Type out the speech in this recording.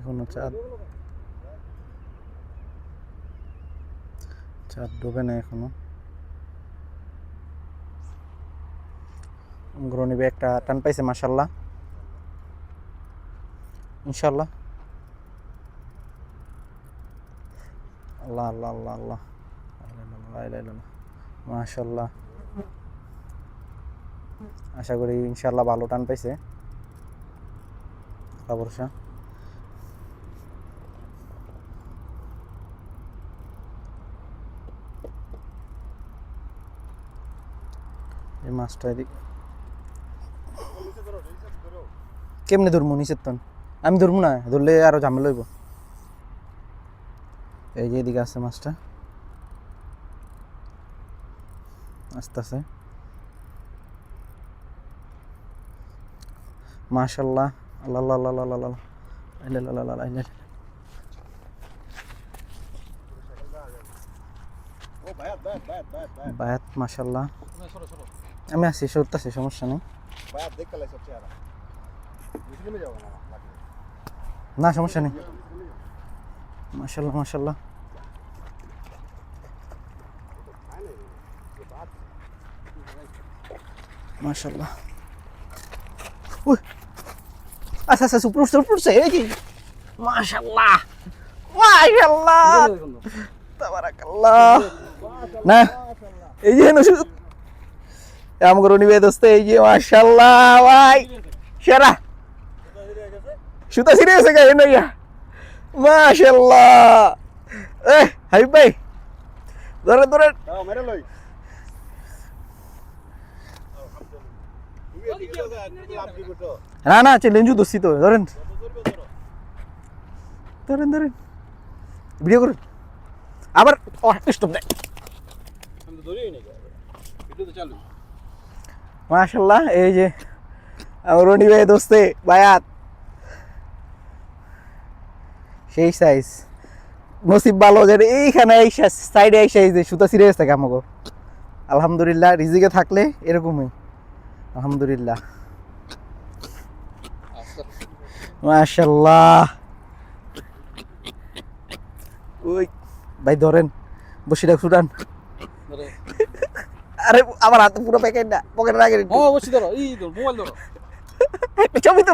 এখনও চাঁদ। চাঁদ ডুবে না এখনও। গ্রনিবে একটা টান পাইছে মাসাল্লাহ ইনশাল্লাহ। আল্লাহ আল্লাহ আল্লাহ আল্লাহ। মাশাল্লাহ। আশা করি ইনশাল্লাহ ভালো টান পাইছে। ভরসা এই মাছটা এদিক। কেমনে ধরবো নিচের তন? আমি ধরবো না, ধরলে আরও ঝামেলা হইব। এই যে এদিকে আছে মাছটা। আস্তে আস্তে মাশাল্লাহ। আল্লাহ আল্লাহ আল্লাহ আল্লাহ আল্লাহ আল্লাহ আল্লাহ আল্লাহ বায়াত, মাশাল্লাহ। আমি আছি সরতেছি সমস্যা নেই। না সমস্যা নেই। মাশাল্লাহ মাশাল্লাহ মাশাল্লাহ উই আচ্ছা আচ্ছা উপর উঠছে উপর উঠছে কি তাবারাকাল্লাহ। না এই যে আমাকে নিবে দোস্ত এই যে মাশাল্লাহ ভাই। সেরা। সুতা ছিঁড়ে গেছে গায়ে নইয়া। মাশাল্লাহ এ হাবিব ভাই ধরে ধরে না না চ্যালেঞ্জও দোষী তো ধরেন। ধরেন ধরেন। ভিডিও করুন। আবার স্টপ দেয় মাশাল্লাহ এই যে রনি ভাই দোস্তে, বায়াত। সেই সাইজ নসিব ভালো যে এইখানে এই সাইডে এই সাইজ সুতা সিরিয়াস থাকে আমাকে আলহামদুলিল্লাহ, রিজিকে থাকলে এরকমই। আলহামদুলিল্লাহ। মাশাল্লাহ ওই, ভাই ধরেন বসিটা ছুটান আরে আমার হাতে পুরো প্যাকেট না পকেটে রাখে ও অবশ্যই ধরো। এই ধরো মোবাইল ধরো। ছবি তো